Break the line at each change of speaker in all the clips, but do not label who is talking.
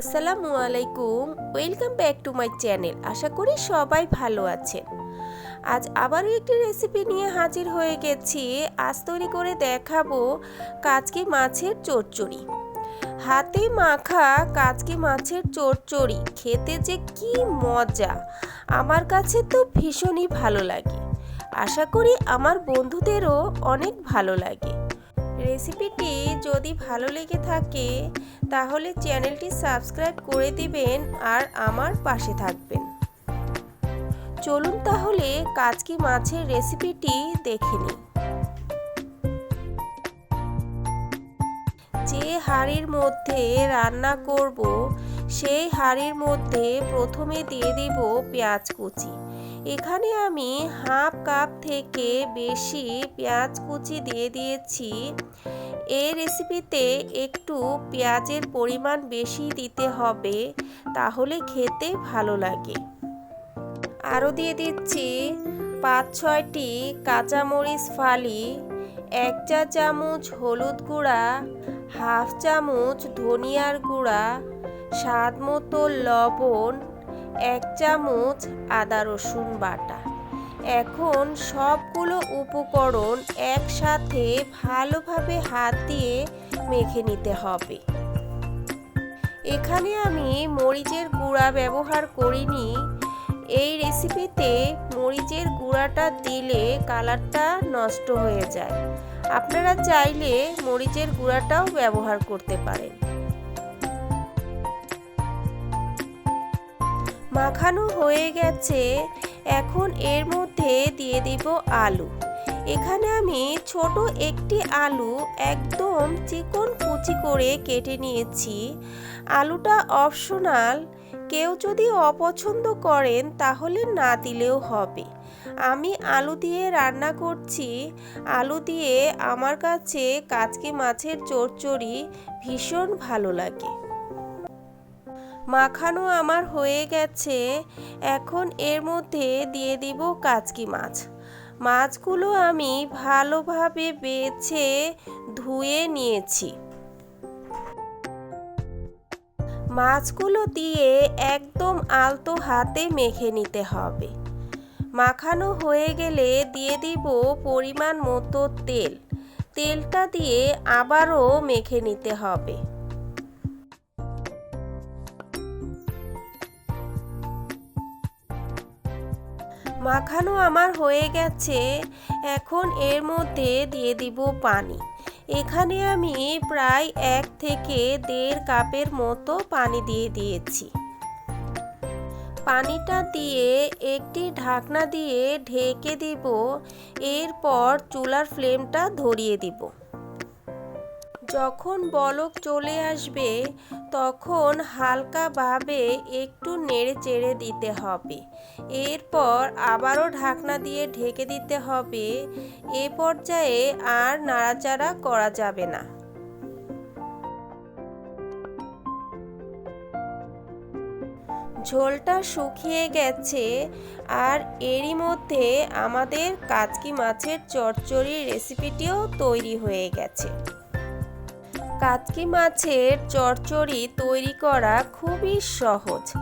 আসসালামু আলাইকুম। Welcome back to my channel আশা করি সবাই ভালো আছেন। আজ আবারও একটি রেসিপি নিয়ে হাজির হয়ে গেছি। আজ তৈরি করে দেখাবো কাচকি মাছের চচ্চড়ি। হাতে মাখা কাচকি মাছের চচ্চড়ি, খেতে যে কি মজা। আমার কাছে তো ভীষণই ভালো লাগে। আশা করি আমার বন্ধুদেরও অনেক ভালো লাগে। রেসিপিটি যদি ভালো লেগে থাকে তাহলে চ্যানেলটি সাবস্ক্রাইব করে দিবেন আর আমার পাশে থাকবেন। চলুন তাহলে কাচকি মাছের রেসিপিটি দেখে নিই। যে হাঁড়ির মধ্যে রান্না করব, সেই হাঁড়ির মধ্যে প্রথমে দিয়ে দিব পেঁয়াজ কুচি। এখানে আমি হাফ কাপ থেকে বেশি পেঁয়াজ কুচি দিয়ে দিয়েছি। এই রেসিপিতে একটু পেঁয়াজের পরিমাণ বেশি দিতে হবে, তাহলে খেতে ভালো লাগে। আরও দিয়ে দিচ্ছি পাঁচ ছয়টি কাঁচামরিচ ফালি, এক চা চামচ হলুদ গুঁড়া, হাফ চামচ ধনিয়ার গুঁড়া, স্বাদ মতো লবণ, এক চামচ আদা রসুন বাটা। এখন সবগুলো উপকরণ একসাথে ভালোভাবে হাত দিয়ে মেখে নিতে হবে। এখানে আমি মরিচের গুঁড়া ব্যবহার করিনি। এই রেসিপিতে মরিচের গুঁড়াটা দিলে কালারটা নষ্ট হয়ে যায়। আপনারা চাইলে মরিচের গুঁড়াটাও ব্যবহার করতে পারেন। মাখানো হয়ে গেছে। এখন এর মধ্যে দিয়ে দিব আলু। এখানে আমি ছোট একটি আলু একদম চিকন কুচি করে কেটে নিয়েছি। আলুটা অপশনাল। কেউ যদি অপছন্দ করেন তাহলে না দিলেও হবে। আমি আলু দিয়ে রান্না করছি। আলু দিয়ে আমার কাছে কাচকি মাছের চচ্চড়ি ভীষণ ভালো লাগে। মাখানো আমার হয়ে গেছে। এখন এর মধ্যে দিয়ে দিব কাচকি মাছ। মাছগুলো আমি ভালোভাবে বেছে ধুয়ে নিয়েছি। মাছগুলো দিয়ে একদম আলতো হাতে মেখে নিতে হবে। মাখানো হয়ে গেলে দিয়ে দিব পরিমাণ মতো তেল। তেলটা দিয়ে আবারও মেখে নিতে হবে। মাখানো আমার হয়ে গেছে। এখন এর মধ্যে দিয়ে দিব পানি। এখানে আমি প্রায় এক থেকে দেড় কাপের মতো পানি দিয়ে দিয়েছি। পানিটা দিয়ে একটি ঢাকনা দিয়ে ঢেকে দিব। এরপর চুলার ফ্লেমটা ধরিয়ে দিব। যখন বলক চলে আসবে, তখন হালকাভাবে একটু নেড়ে চেড়ে দিতে হবে। এরপর আবারও ঢাকনা দিয়ে ঢেকে দিতে হবে। এ পর্যায়ে আর নাড়াচাড়া করা যাবে না। ঝোলটা শুকিয়ে গেছে আর এরই মধ্যে আমাদের কাচকি মাছের চচ্চড়ির রেসিপিটিও তৈরি হয়ে গেছে। কাতকি মাছের চচ্চড়ি তৈরি করা খুবই সহজ।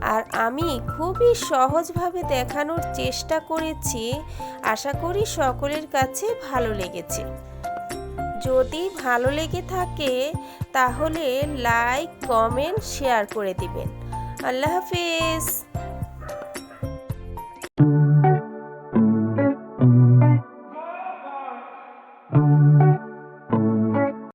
আর আমি খুবই সহজভাবে দেখানোর চেষ্টা করেছি। আশা করি সকলের কাছে ভালো লেগেছে। যদি ভালো লেগে থাকে, তাহলে লাইক কমেন্ট শেয়ার করে দিবেন। আল্লাহ হাফিজ।